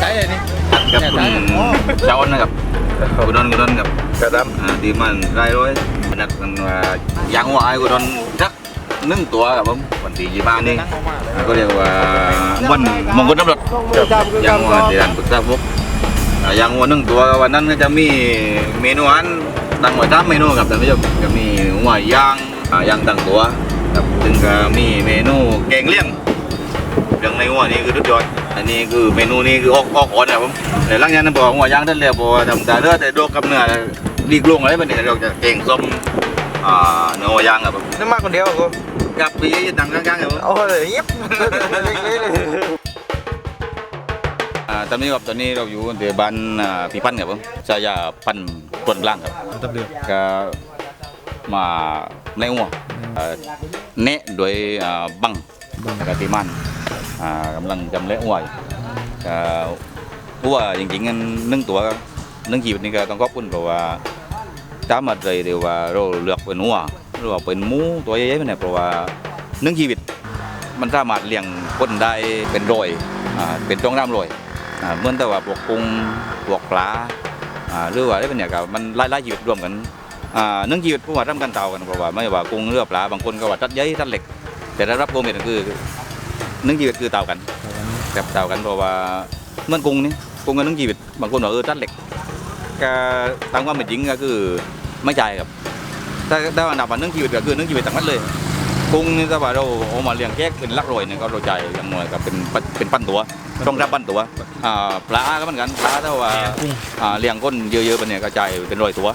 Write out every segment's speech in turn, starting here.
ใจเลยนี่กับคุณเจ้าอ้นนะครับคุณดอนคุณดอนกับกระดอ่าดีมันไรร้อยนัดกันว่ายางหัวไอ้คุณดอนสักหนึ่งตัวครับผมวันที่ยี่บ้านนี่อ่าก็เรียกว่าวันมงคลน้ำรถยางหัวที่ร้านปรึกษาพวกอ่ายางหัวหนึ่งตัววันนั้นก็จะมีเมนูอาหารต่างหมดตามเมนูครับท่านผู้ชมก็มีหัวย่างอ่าย่างต่างตัวครับซึ่งก็มีเมนูแกงเลี่ยงเรื่องในหัวนี่คือทุกยอด อันนี้คือเมนูนี้คือออกออกอ่อนนะครับผมแต่หลังจากนั้นบอกหัวย่างท่านเรียบอกว่าทำแต่เลือดแต่โดกกับเนื้อลีกลงอะไรแบบนี้เราจะเก่งส้มอ่าเนื้อหัวย่างครับผมนี่มากคนเดียวกูกับพี่ตังข้างๆครับผมเอาเลยเงียบเล็กเลยอ่าตอนนี้ครับตอนนี้เราอยู่ที่บ้านอ่าพี่ปั้นครับผมชายาปั้นกวนกลางครับตับเดือก็มาในหัวเนะโดยอ่าบังก็ตีมัน กำลังจำเละหัวยู่ก็หัวจริงๆกันหนึ่งตัวนึ่งชีวิตนี่ก็ต้องขอบคุณเพราะว่าตามมาเลยเดี๋ยวว่าเราเลือกเป็นหัวหรือว่าเป็นหมูตัวใหญ่ๆเนี่ยเพราะว่านึ่งชีวิตมันสามารถเลี้ยงคนได้เป็นรอยอ่าเป็นจ้องร่ำรวยอ่าเหมื่อนแต่ว่าพวกกุ้งพวกปลาอ่าหรือว่าอะไรเป็นเนี่ยก็มันหลายๆชีวิตรวมกันอ่าหนึ่งชีวิตผู้ว่าทำกันเต่ากันเพราะว่าไม่ว่ากุ้งเรือปลาบางคนก็ว่าตัดใยตัดเหล็ก แต่ได้รับโกเมดก็คือ นึ่งชีวิตคือเต่ากันแบบเต่ากันเพราะว่าเหมื่อนกุ้งนี่กุ้งกับหนึ่งชีวิตบางคนว่าเออตัดเหล็กก็ตามความเป็นจริงก็คือไม่ใช่ครับถ้าถ้าอันดับว่าหนึ่งชีวิตก็คือหนึ่งชีวิตต่างกันเลยกุ้งนี่ถ้าว่าเราเอามาเลี้ยงแยกเป็นหลักร้อยเนี่ยก็เราใจายอย่างน้อยก็เป็นปันเป็นปั้นตัวต้องรับปั้นตัวอ่าปลาก็เหมือนกันปลาถ้าว่าอ่าเลี้ยงก้นเยอะๆไปเนี่ยก็จ่ายเป็นร้อยตัว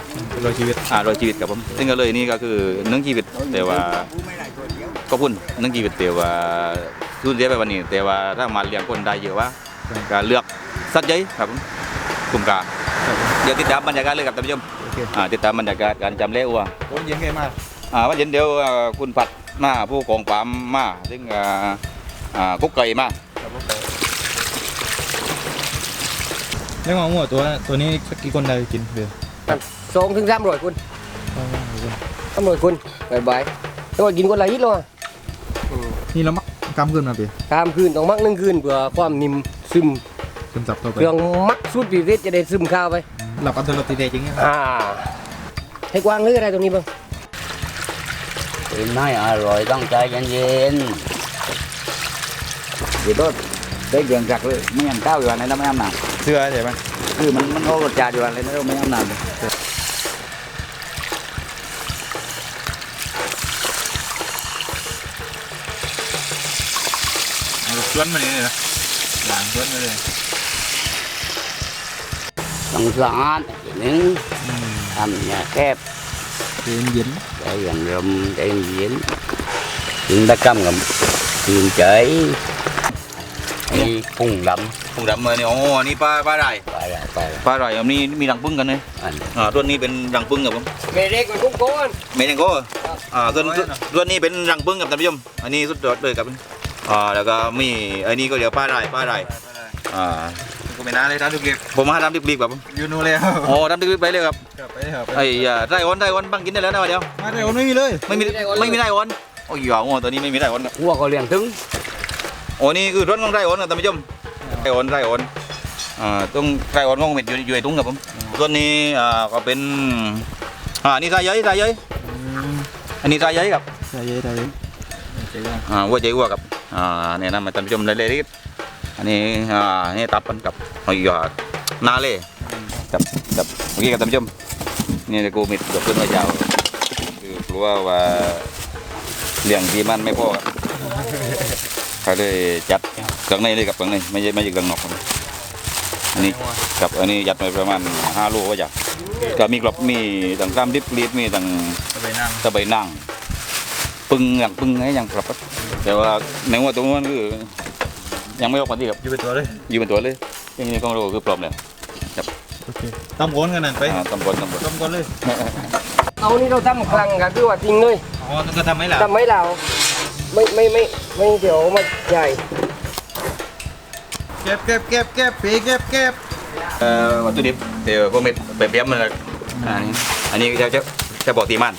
รอยชีวิตอ่าร้อยชีวิตกับผมซึ่งก็เลยนี่ก็คือหนึ่งชีวิตแต่ว่าก็พุ่นหนึ่งชีวิตแต่ว่า สูญเสียไปวันนี้ แต่ว่าถ้ามาเลี้ยงคนได้เยอะว่าก็เลือกสัตว์ใหญ่ครับผมคุ้มค่าเดี๋ยวติดตามบรรยากาศเลยครับท่านผู้ชมโอเคอ่าติดตามบรรยากาศการจำเละอัวโอ้ยเย็นไงมากอ่าวันเย็นเดี๋ยวอ่าคุณผัดมาผู้กองปรามมาซึ่งอ่าอ่ากุ๊กไก่มาเรื่องของหัวตัวตัวนี้สักกี่คนได้กินเดือดสองถึงสามร้อยคนสามร้อยคนบายบายต้องกินคนละนิดหน่อยนี่เรามัก กำขึ้นมาปีตามคืนต้องมักหนึ่งคืนเพื่อความนิ่มซึมซึมซับต่อไปเครื่องมักสูตรพิเศษจะได้ซึมเข้าวไปหลับอันตรายตีเดจริงๆอ่าให้กวางเลือกอะไรตรงนี้บ้างกินไม่อร่อยต้องใจเย็นเดี๋ยวต้นได้เกี่ยงจักเลยไม่ยังก้าวอยู่อันไหนแล้วไม่ยำหนักเสื้อใช่ไหมคือมันมันเอารสชาติอยู่อันไหนแล้วไม่ยำหนัก ชวนมาเลยนะหลานชวนมาเลยๆต้องสะอาดทีนึงทำอย่าแคบเย็นเย็นใจอย่างรมใจเย็นกินตะกำกับกินเฉยไอ้กุ้งดผงดำเลยนี่อ๋อนี่ปลาปลาไหลำไปละไปละปลาไหลอันนี้มีรังพึ่งกันเลยอันอ่าตัวนี้เป็นรังพึ่งครับผมเมเด็กมันกุ้งก้อนไม่ยังก็อ่าส่วนส่วนนี้เป็นรังพึ่งกับท่านผู้ชมอันนี้สุดยอดเลยครับ อ่าแล้วก็มีอันนี้ก็เดี๋ยวปลาไหลปลาไหลอ่าก็ไม่นานเลยท่านทุกเรียบผมมาทำรีบๆครับผมยูนูเลยครับโอ้ทำรีบๆไปเลยครับไปเถอะไอ้ยาได้วันได้วันบังกินได้แล้วนะวะเดียวมาเร็วไม่มีเลยไม่มีไม่มีได้วันโอ้ยอย่าโอ้ตัวนี้ไม่มีได้วันครับหัวก็เลี้ยงถึงโอ้นี่คือรถของได้วันครับท่านผู้ชมได้วันได้วันอ่าต้องได้วันของเม็ดอยู่อยู่ในถุงครับผมส่วนนี้อ่าก็เป็นอ่านี่สายใยสายใยอันนี้สายใยครับใช่ใช่ใช่อ่าหัวใจวัวครับ อ่าเนี่ยนะมาท่านผู้ชมเลยเลยนิดอันนี้อ่านี่ตับกันกับโอ้ยอย่านาเล่กับกับเมื่อกี้กับท่านผู้ชมนี่กูมิดกับเพื่อนมายาวคือกลัวว่าเลี้ยงดีมันไม่พอครับเขาเลยจัดเครื่องในเลยกับเครื่องในไม่ใช่ไม่ใช่เครื่องนอกอันนี้กับอันนี้ยัดไปประมาณห้าโลก็จะก็มีกรอบมีต่างกล้ามดิบลีดมีต่างไปนั่งตะไบนั่งปึงอย่างปึงไงอย่างครับ แต่ว่าในหัวตรงนั้นคือยังไม่ออกมาที่ครับอยู่เป็นตัวเลยอยู่เป็นตัวเลยยังนี้ของเราคือปลอมเลยโอเคตั้มก้นกันนั่นไปอ่าตำบลตำบลตั้มก้นเลยเอานี่เราทำครั้งก็คือว่าทิ้งเลยอ๋อนั่นก็ทำไม่หลับทำไม่เราไม่ไม่ไม่ไม่เดี๋ยวมาใหญ่เก็บเก็บเก็บเก็บปีเก็บเก็บเอ่อวัตถุดิบเดี๋ยวพวกเม็ดไปเปียมมันอันนี้อันนี้จะจะจะบอกตีมัน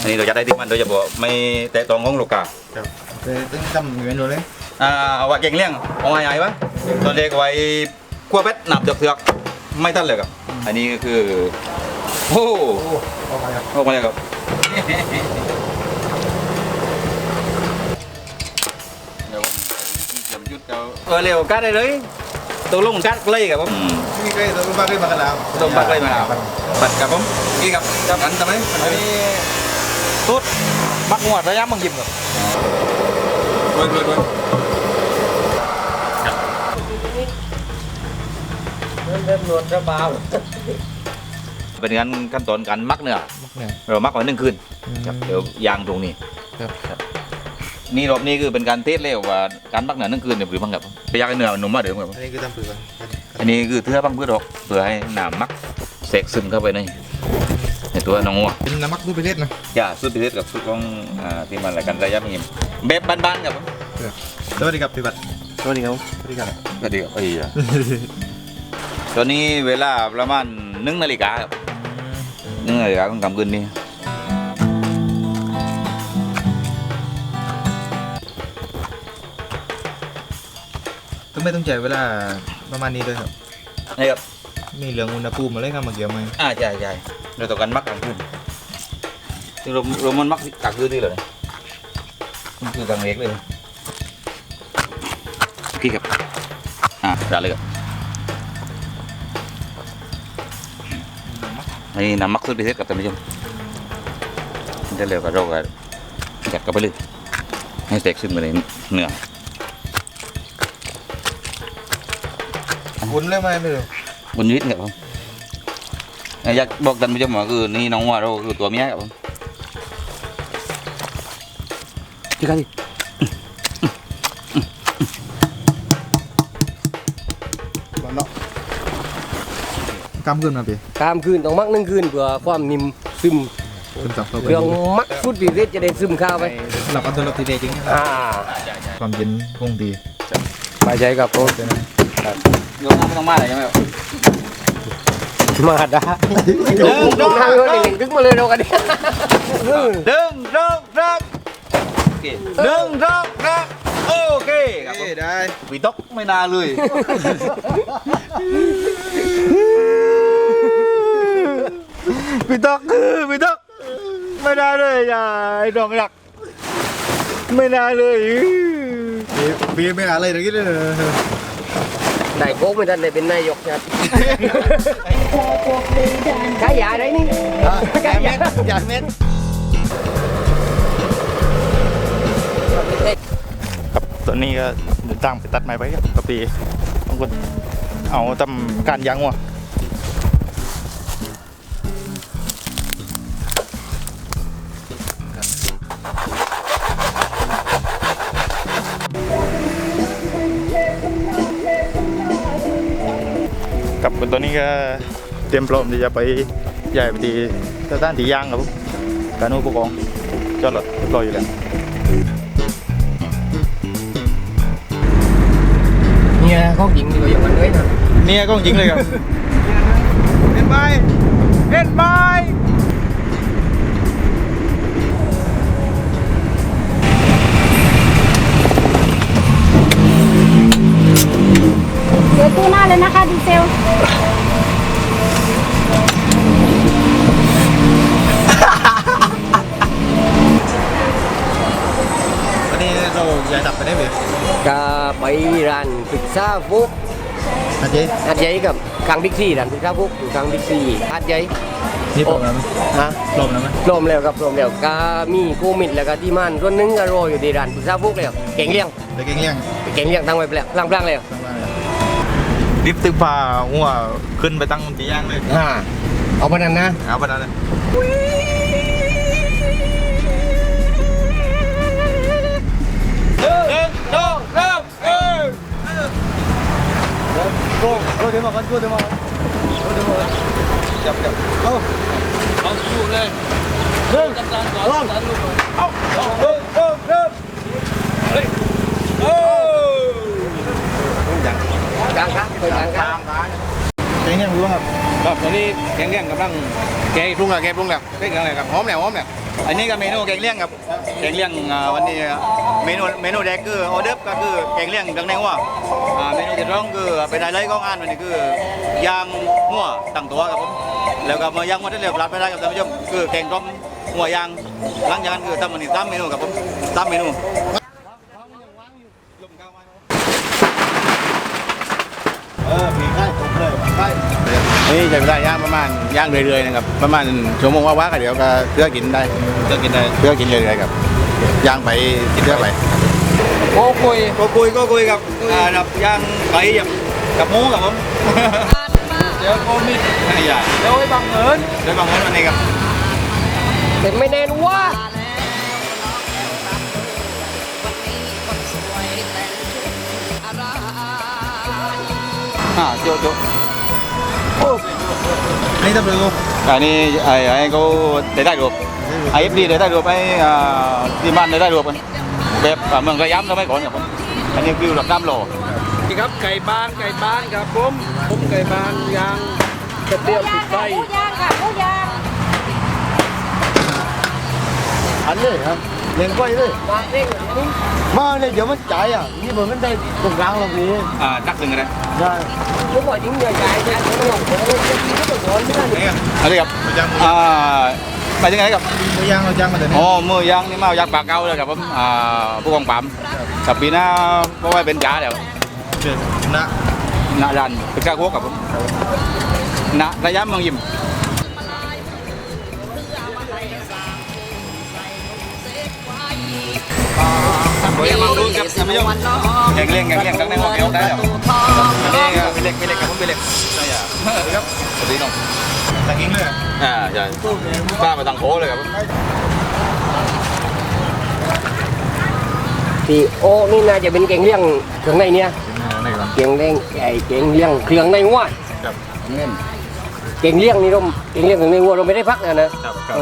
อันนี้เราจะได้ตีมันโดยเฉพาะไม่แตะตองของลูกกาไป ตั้งตั้มอยู่เป็นตัวเลย อ่าเอาไว่าเก่งเลี้ยงเอาไว้ไงวะตอนเด็กไว้ขั้วเป็ดหนับจอกเสือกไม่ทันเลยครับ อันนี้ก็คือโอ้ออกมาเลยครับเดี๋ยวเดี๋ยวยุดเอาเออเร็วกัดได้เลยตกลงกัดเลยครับผมนี่ใกล้ตัวบ้านด้วยมากระลาวต้มปักเลยมาครับปัดกับผมนี่ครับจับกันทำไมอันนี้ตุ๊ดมักงวดระยะมังยิมครับด้ วยด้วยด้วยเริ่มนวดระบาเป็นการขั้นตอนการมักเนื้อมักเนี่ยเรามักไว้หนึ่งคืนครับเดี๋ยวยางตรงนี้ครับนี่รอบนี้คือเป็นการเทสเลยว่าการมักเนื้อหนึ่งคืนเนี่ยหรือบ้างครับไปยากให้เนื้อหนุ่มมาเดิมครับอันนี้คือทำเปลือกอันนี้คือเทือบ้างเพื่อดอกเพื่อให้น้ำมักเสกซึมเข้าไปใน ตัวน้องวัวเป็นน้ำมักรูปประเทศนะอย่าสุดพิเศษกับสุดของอ่าที่มันอะไรกันระยะมังยิมแบบบ้านๆครับผมสวัสดีครับพี่บัตรสวัสดีครับสวัสดีครับก็ดีครับเอ้ยอะตอนนี้เวลาประมาณหนึ่งนาฬิกาครับหนึ่งนาฬิกาของกำคืนนี้ต้องไม่ต้องใจเวลาประมาณนี้ด้วยครับนี่ครับ มีเหลืองอุณหภูมิอะไรครับมาเกี่ยวไหมอ่าใช่ใช่เราต้องการมักกลางคืนซึ่งเราเรามันมักกลางคืนนี่เลยมันคือกลางเล็กเลยพี่ครับอ่าได้เลยครับอันนี้น้ำมักสุดพิเศษกับท่านผู้ชมมันจะเร็วกับเราก็จัดกันไปเลยให้แตกซึมไปในเนื้อวุ้นเลยไหมไม่รู้ บนยืดครับผมอยากบอกท่านผู้ชมว่าคือนี่น้องว่าเราคือตัวเมียครับผมที่กันดิเนาะกำขึ้นมาพี่กามคืนต้องมักหนึ่งคืนเพื่อความนิ่มซึมซึมซับเข้าไปเครื่องมักสุดพิเศษจะได้ซึมเข้าไปสำหรับอัตลักษณ์ที่ดีจริงอ่าความเย็นคงดีไปใช้กับโปรใช่ไห มโยมไม่ต้องมาเลยใช่ไหมครับมาดาลงลงทางเงินหนึ่งดึงมาเลยเรากันดิหนึ่งสองสามโอเคหนึ่งสองสามโอเคครับผมได้ปีต๊อกไม่นาเลยพี่ตอกพี่ตอกไม่ได้เลยอย่าไอ้ดอกหลักไม่ได้เลยพี่ไม่อะไรตะกี้เลย ได้โค้กไม่ทันได้เป็นนายกนะขายยาได้นี่อย่าเม็ดอย่าเม็ดครับตอนนี้ก็เดินทางไปตัดไม้ไปครับกะปีบางคนเอาทำการยางวัว กับตอนนี้ก็เตรียมพร้อมที่จะไปย้ายไปที่สถานที่ย่างครับผมการนู้นผู้กองจอดรถเรียบร้อยอยู่แล้วเนี่ยเขาหญิงอยู่อย่างนั้นด้วยนะเนี่ยก็จริงเลยครับเห็นไหมเห็นไหมเดี๋ยวตู้หน้าเลยนะคะดีเซล วันนี้เราย้ายดับไปได้ไหมก็ไปร้านพิซซ่าฟุกอาเจ๊หัดใหญ่กับกลางบิ๊กซีร้านพิซซ่าฟุกอยู่กลางบิ๊กซีหัดใหญ่นี่ปลอมแล้วไหมฮะปลอมแล้วไหมรวมแล้วครับรวมแล้วก็มีโคมิดแล้วก็ที่มันส่วนหนึงก็รออยู่ที่ร้านพิซซ่าฟุกแล้วเก่งเลี้ยงเด็กเก่งเลี้ยงเก่งเลี้ยงตั้งไว้แล้วพลังๆแล้ว ข้างล่างเลยรีบตึกพาหัวขึ้นไปตั้งที่ย่างเลยอ่าเอามานั่นนะ เอาไปนั่นเลยหนึ่งสองสามเออโก้โก้เดี๋ยวมากันโก้เดี๋ยวมากันโก้เดี๋ยวมากันจับจับเอาเอาอยู่เลยหนึ่งสองเอาเอาหนึ่งสองสามเฮ้ยโอ้ กลางครับไปกลางครับเก่งยังรู้ครับครับตอนนี้แกงแกงกำลังแกงปรุงแล้วแกปรุงแล้วเล่นกันอะไรครับหอมแหนวหอมแหนวอันนี้ก็เมนูแกงเลี่ยงครับแกงเลี่ยงอ่าวันนี้เมนูเมนูแรกคือออเดิร์ฟก็คือแกงเลี่ยงดังในหัวอ่าเมนูที่สองคือเป็นไฮไลท์ของงานวันนี้คือย่างหัวตั้งตัวครับผมแล้วก็มาย่างหัวที่เหลือปลาดไม่ได้ครับท่านผู้ชมคือแกงต้มหัวย่างหลังจากนั้นคือทำวันนี้สามเมนูครับผมสามเมนู เออผีใกล้ตกเลยใกล้ นี่ใช้เวลาย่างประมาณย่างเรื่อยๆนะครับประมาณชั่วโมงว่าๆก็เดี๋ยวก็เพื่อกินได้เพื่อกินได้เพื่อกินเรื่อยๆครับย่างไปกินเพื่อไปโอ้คุยก็คุยก็คุยกับอ่ากับย่างไก่กับกับหมูกับผมเดี๋ยวโคมิดไม่อยากเดี๋ยวไอ้บังเอิญเดี๋ยวบางวันวันนี้ครับแต่ไม่แน่นว่าอ่าโจโจ นี่ตำรวจอันนี้ไอ้ไอ้เขาได้ได้รูปไอ้เอฟดีได้ได้รูปไอ้อ่าที่บ้านได้ได้รูปกันแบบอ่าเมืองระยำสมัยก่อนครับผมอันนี้คือหลักน้ำโลนี่ครับไก่บ้านไก่บ้านครับผมผมไก่บ้านย่างกระเทียมย่าติงดไฟค่ะผู้ย่างค่ะผู้ย่างอันนี้ครับ เลี้ยงก้อยเลยมาเร่งนี่มาเลยเดี๋ยวมันจ่ายอะนี่เหมือนมันได้ตรงกลางเราพี่อ่าจักหนึ่งอะไรใช่ผมบอกจริงเนี่ยใหญ่ใหญ่ผมบอกผมว่าจะกินก็ต้องสอนไม่ได้นี่ครับอันนี้ครับมันยังอ่าไปยังไงครับมันยังเรายังมาแต่นี่อ๋อมือย่างนี่มายักปากเก้าเลยครับผมอ่าผู้กองปั๊มกับปีหน้าเพราะว่าเป็นจ่าแล้วเดือดนะณรันเป็นกาโคกกับผมณระยะเมืองยิมาดูครับท่านผู้ชมแกงเลี้ยงแกงเลี้ยงตั้งในห้องเดียวได้แล้วอันนี้ก็เป็นเล็กเป็นเล็กครับผมเป็นเล็กใช่ครับครับสวัสดีน้องตะกิ้งเลยอ่าใช่ป้ามาตังโคเลยครับผมที่โอ้นี่น่าจะเป็นเก่งเลี้ยงเครื่องในเนี่ยนี่ครับเก่งเลี้ยงไอ้เก่งเลี้ยงเครื่องในวัวครับเก่งเลี้ยงนี่เราเก่งเลี้ยงเครื่องในวัวเราไม่ได้พักนะนะ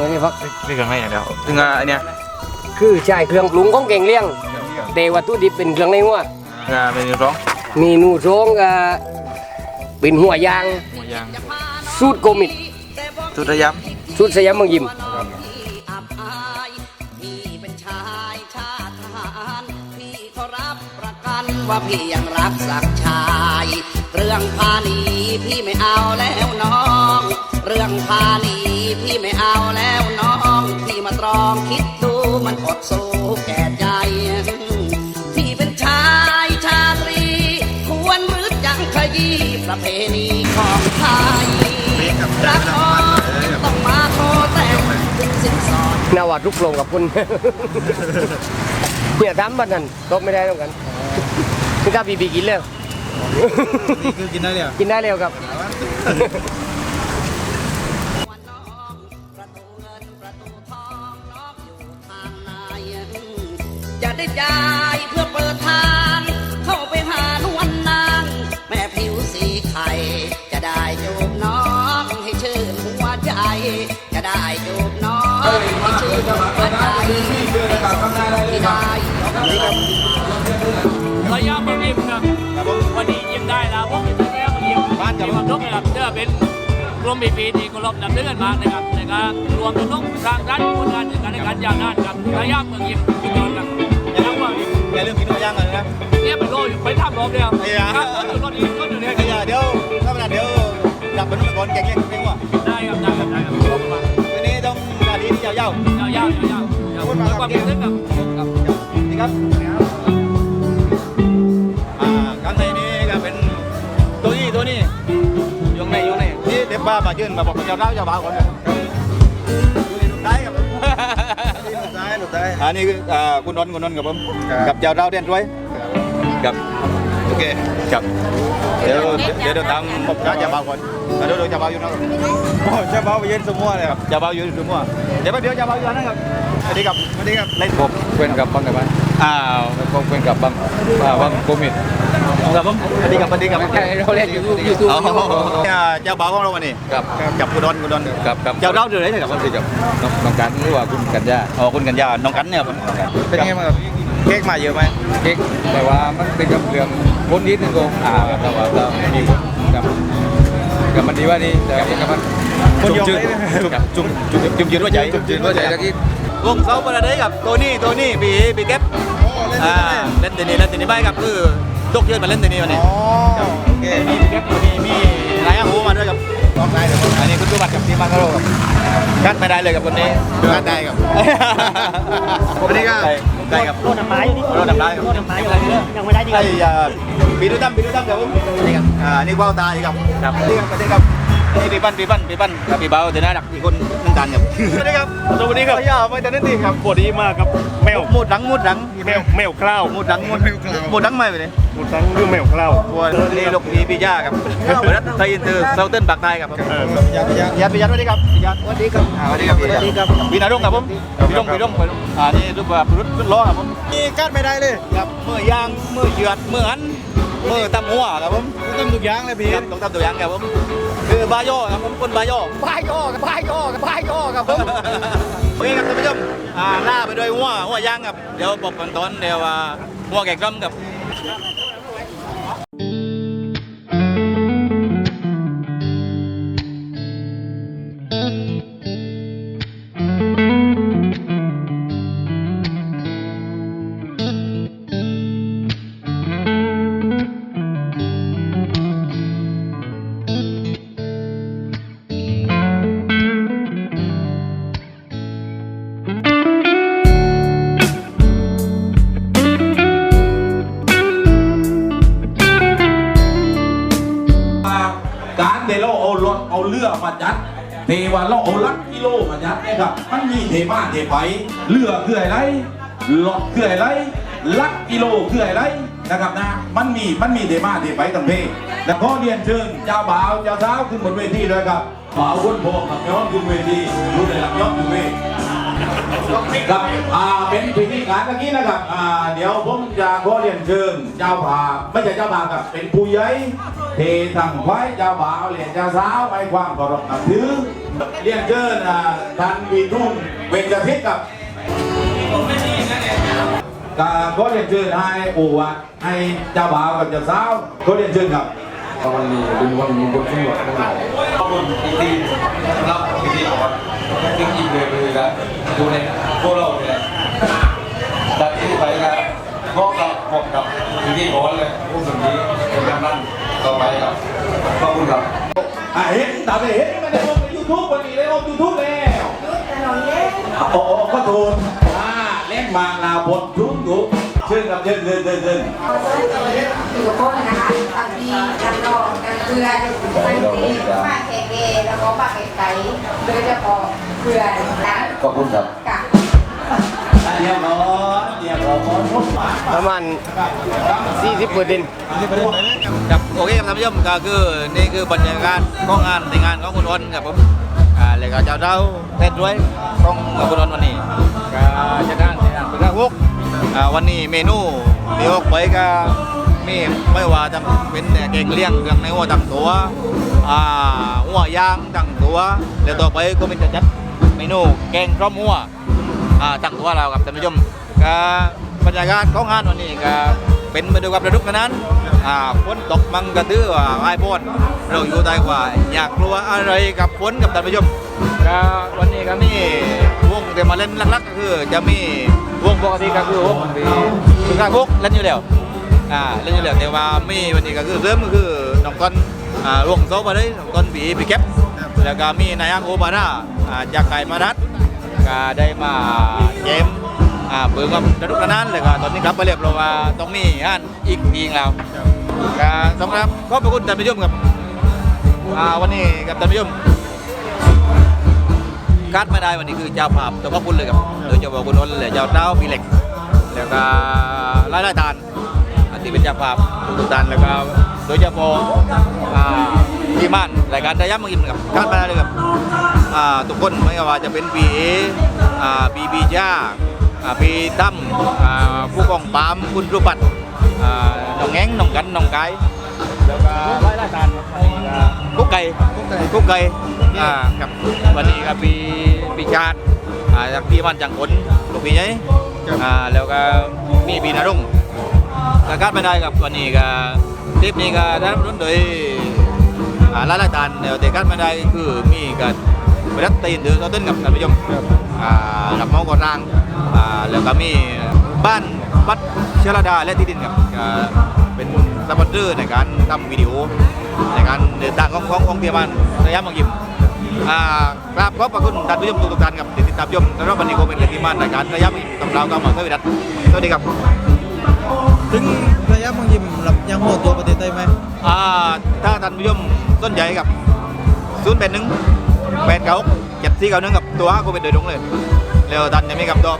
ไม่ได้พักนี่เครื่องในอย่างเดียวถึงอันเนี้ยคือใช่เครื่องปรุงของเก่งเลี้ยง แต่วัตถุดิบเป็นเครื่องในวัวงานเป็นร้องเมนูโรงก็เป็นหัวยางหมูยางสูตรโกมิดสุดระยสูตรสยามเมืองยิมอับอายพี่เป็นชายชาติทหารพี่ก็รับประกันว่าพี่ยังรักสักชาย เรื่องพาณีพี่ไม่เอาแล้วน้อง เรื่องพาณีพี่ไม่เอาแล้วน้อง พี่มาตรองคิดดูมันอดสู้แก่ใจ ประเพณีของไทยรักอ่อนต้องมาโทรแต่งถึงสินสอดนาวัดลุกลงกับคุณเนี่ยทำบ้านนั้นตบไม่ได้ต้องกันนี่ถ้าบีบีกินแล้วำนี่คือกินได้เลยกินได้แล้วครับวันน้อง ระยะมันอิ่มครับวันนี้ยิ้มได้แล้วพวกอิ่มแล้วมันอิ่มบ้านกับมีความทุกข์นะครับเพื่อเป็นรวมปีปีที่เคารพนับถือกันมากนะครับในการรวมทุกสร้างสรรค์ผลงานในการในการยาวนานครับระยะเมืองยิ้มสุดยอดครับอย่าลืมว่าอย่าลืมกินหัวย่างกันนะเนี่ยเป็นโลอยู่ไปทำรอบเดียวเดี๋ยวครับรถรถนี้รถอยู่เนี่ยเดี๋ยวเดี๋ยวถ้าเวลาเดี๋ยวจับเป็นก่อนแกงเลี้ยงเลี้ยงหัวได้ครับได้ครับได้ครับวันนี้ต้องนาทีที่ยาวยาวยาวยาวยาวแล้วความเป็นเรื่งกับกับๆนี่ครับอ่าข้างในนี้ก็เป็นตัวนี้ตัวนี้อยู่ข้างในอยู่ข้างในนี่เด็บบ้ามายื่นมาบอกกับเจ้าเล่าเจ้าบ่าวก่อนนะได้ครับหลุดได้หลุดได้อันนี้คืออ่าคุณนนท์คุณนนท์กับผมกับเจ้าเล่าเด่นด้วยกับโอเคกับเดี๋ยวเดี๋ยวเดี๋ยวตามผมเจ้าบาวก่อนอ่าเดี๋ยวเดี๋ยวเจ้าบาวอยู่นะโอ้เจ้าบาวไปเย็นสมัวเลยครับเจ้าบาวอยู่ดูมั่วเดี๋ยวแป๊บเดี๋ยวเจ้าบาวอยู่นะครับ วัสดีครับสวัสดีครับในผมเพื่อนกับบังกับบ้านอ้าวเพื่อนกับบังอ่าบังโคมิดครับผมสวัสดีครับสวัสดีครับเราเล่นยูทูบยูทูบอ๋อเนี่ยเจ้าบ่าวของเราวันนี้กับกับคุณดอนคุณดอนกับกับเจ้าเล่าเดือดเลยครับที่กับน้องน้องกันหรือว่าคุณกัญญาอ๋อคุณกัญญาน้องกันเนี่ยผมเป็นไงบ้างครับเค้กมาเยอะไหมเก๊กแต่ว่ามันเป็นกับเรื่องพ้นนิดนึงก็อ่าแต่ว่าเรามีคนกับกับมันดีว่านี่แต่กับมัน จุ่มจืดจุ่มจุ่มจุ่มยืนว่าใหญ่จุ่มยืนว่าใหญ่ตะกี้วงเสาประเดกับตัวนี้ตัวนี้ปีปีเก็บอ่าเล่นตัวนี้เล่นตัวนี้ไม่ครับคือตกเยอะมาเล่นตัวนี้วันนี้โอเคมีปีเก็บตัวนี้มีนายอาหูมาด้วยครับลองได้เลยอันนี้คุณดูบัตรกับทีมมาคาโร่ครับกัดไม่ได้เลยกับคนนี้กัดได้ครับวันนี้ก็ได้ครับโลดำไม้อยู่นี่โลดำไม้ครับโลดำไม้อยู่นี่ยังไม่ได้ดีไอ้อ่าปีดูตั้มปีดูตั้มครับผมนี่ครับอ่านี่ว่าวตาอีกครับครับนี่ครับนี่ครับ นี่ปีปั้นปีปั้นปีปั้นกับปีเบาเดี๋ยวน่ารักอีกคนนั่งกันครับสวัสดีครับสวัสดีครับย่าไม่แต่นั่นดีครับปวดดีมากครับแมวหมดหลังหมดหลังแมวแมวคล้าวหมดหลังหมดหมดหลังไม่ไปเลยหมดทั้งเรื่องแมวคล้าวตัวนี่ลูกนี้พี่ย่าครับเปิดไทยอินเตอร์เซาเทิร์นปากใต้ครับเออยัดยัดยัดสวัสดีครับยัดสวัสดีครับสวัสดีครับสวัสดีครับพี่นารุ่งครับผมพี่รุ่งพี่รุ่งอ่านี่รูปแบบรุ่นรุ่นล้อครับผมนี่กัดไม่ได้เลยครับมือย่างมือเหยือดมือหันมือตำหัวครับผมต้องทุกอย่างเลยพี่ครับต้องทำตัวอย่างครับผม คือบาโยครับผมคนบาโยบายย่อกับบายย่อกับบายย่อกับผม โอเคครับท่านผู้ชมอ่าล่าไปด้วยหัวหัวย่างครับ เดี๋ยวบอกกันตอนเดี๋ยวว่าหัวแกงกล้ำครับ มันมีเทมาเทไปเลือคืออะไรรถคืออะไรลักกิโลคืออะไรนะครับนะมันมีมันมีเทมาเทไปตั้งเพแล้วก็เรียนเชิญเจ้าบ่าวเจ้าสาวขึ้นบนเวทีด้วยครับบ่าวคนโพกับย้อนขึ้นเวทีรู้ได้หลักย้อนขึ้นเวที ครับอ่าเป็นพิธีการเมื่อกี้นะครับอ่าเดี๋ยวผมจะขอเรียนเชิญเจ้าบ่าวไม่ใช่เจ้าบ่าวครับเป็นผู้ใหญ่เททั้งไว้เจ้าบ่าวเรียนเจ้าสาวให้ความเคารพนับถือเรียนเชิญอ่าท่านวีรุ่งเวญจทิศกับก็ขอเรียนเชิญให้อูวะให้เจ้าบ่าวกับเจ้าสาวขอเรียนเชิญครับวันนี้เป็นวันมงคลสำหรับพวกเราขอบคุณอีกทีรับพิธีก่อน ซึ่งอีกเลยคือการดูในพวกเราเนี่ยตัดที่ไปกันก็กับผมกับพิธีก่อนเลยผู้สุดนี้เป็นกำนันต่อไปครับขอบคุณครับอ่าเห็นตามไปเห็นไม่ได้ลงในยูทูบวันนี้ได้ลงยูทูบแล้วโอ้โหก็โดนอ่าเล่นมาลาบททุกทุกเชิญครับเชิญเชิญเชิญเชิญอยู่กับคนนะคะบางทีกันนอกกันเกลือบางทีป้าแขกเกแล้วก็ป้าไก่โดยเฉพาะ เกลือนะขอบคุณครับกับเรียบร้อยเรียบร้อยพบปะประมาณ40เปอร์เซ็นต์ครับโอเคครับท่านผู้ชมก็คือนี่คือบรรยากาศของงานในงานของคุณอ้นครับผมอ่าแล้วก็เจ้าเจ้าเต้นด้วยของคุณอ้นวันนี้ก็จะนั่งที่นั่งเป็นนักวกอ่าวันนี้เมนูที่ออกไปก็มีไม่ว่าจะเป็นแกงเลี้ยงเครื่องในหัวตั้งตัวอ่าหัวย่างตั้งตัวแล้วต่อไปก็เป็นจะจัด เมนูแกงพร้อมหัวอ่าตั้งตัวเราครับท่านผู้ชมก็บรรยากาศของงานวันนี้ก็เป็นไปด้วยความระลึกนั้นอ่าฝนตกมังกระตือว่าไอ้พ่นเราอยู่ใต้กว่า อยากกลัวอะไรกับฝนกับท่านผู้ชมก็วันนี้ก็มีวงที่มาเล่นลักๆก็คือ จะมีวงปกติก็คือวงคือการพกเล่นอยู่แล้วอ่าเล่นอยู่แล้วแต่ว่ามีวันนี้ก็คือเริ่มก็คือน้องต้นอ่าวงโซบะเลยน้องต้นปีปีแก็บ แล้วก็มีนายอังโอบาร่าอ่าจากไก่มารัดก็ได้มาเกมอ่าเปิดกับระดุกระนั้นเลยก็ตอนนี้กลับไปเรียบร้อยว่าต้องมีงานอีกทีแล้วก็สำหรับขอบพระคุณท่านผู้ชมครับวันนี้กับท่านผู้ชมคัดไม่ได้วันนี้คือเจ้าภาพต้องขอบคุณเลยครับโดยเฉพาะคุณอ้นเลยเจ้าเต้าปีเหล็ก แล้วก็รายได้ทานอันที่เป็นเจ้าภาพทุกๆท่านแล้วก็โดยเฉพาะอ่า ทีมงานรายการได้ย้ำมากินครับคัดไม่ได้เลยครับทุกคนไม่ว่าจะเป็นปีเออ่าปีบีจ้าอ่าปีตั้มผู้กองปามคุณรูปัตน้องแง้งน้องกันน้องไก่แล้วก็ไล่ไล่ทานกุ๊กไก่กุ๊กไก่กับวันนี้ก็ปีปีชาติจากพี่บ้านจังขนลูกพี่ใหญ่แล้วก็มีปีนารุ่งก็คาดไม่ได้กับวันนี้ก็ทริปนี้ก็ได้รุ่นโดย ร้านอาหารแนวเตะกันไม่ได้คือมีการไปรัดตีนหรือเราเต้นกับท่านผู้ชมอ่ากับเมาก่อนร่างอ่าแล้วก็มีบ้านวัดเชลดาและที่ดินครับอ่าเป็นสปอนเซอร์ในการทำวิดีโอในการเดินทางของของของเทียมันระยะบางยิมอ่ากราบขอบพระคุณท่านผู้ชมทุกๆท่านครับที่ติดตามชมสำหรับวันนี้ก็เป็นเรื่องที่มารายการระยะบางยิมตำราวก้าวมาสวัสดีครับสวัสดีครับถึง ระยะมังยิมรับยังโหตัวประเทศไทยไหมอ่าถ้าท่านผู้ชมสนใจกับศูนย์แปดหนึ่งแปดเก้าเจ็ดสี่เก้าหนึ่งกับตัวก็เป็นโดยตรงเลย แล้วท่านจะมีคำตอบ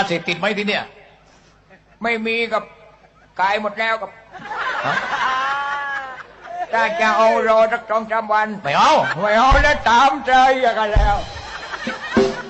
าเสพติดไหมที่เนี่ย ไม่มีกับกายหมดแล้วกับถ้าจะเอารอสักสองสามวัน ไม่เอา ไม่เอาแล้วตามใจกันแล้ว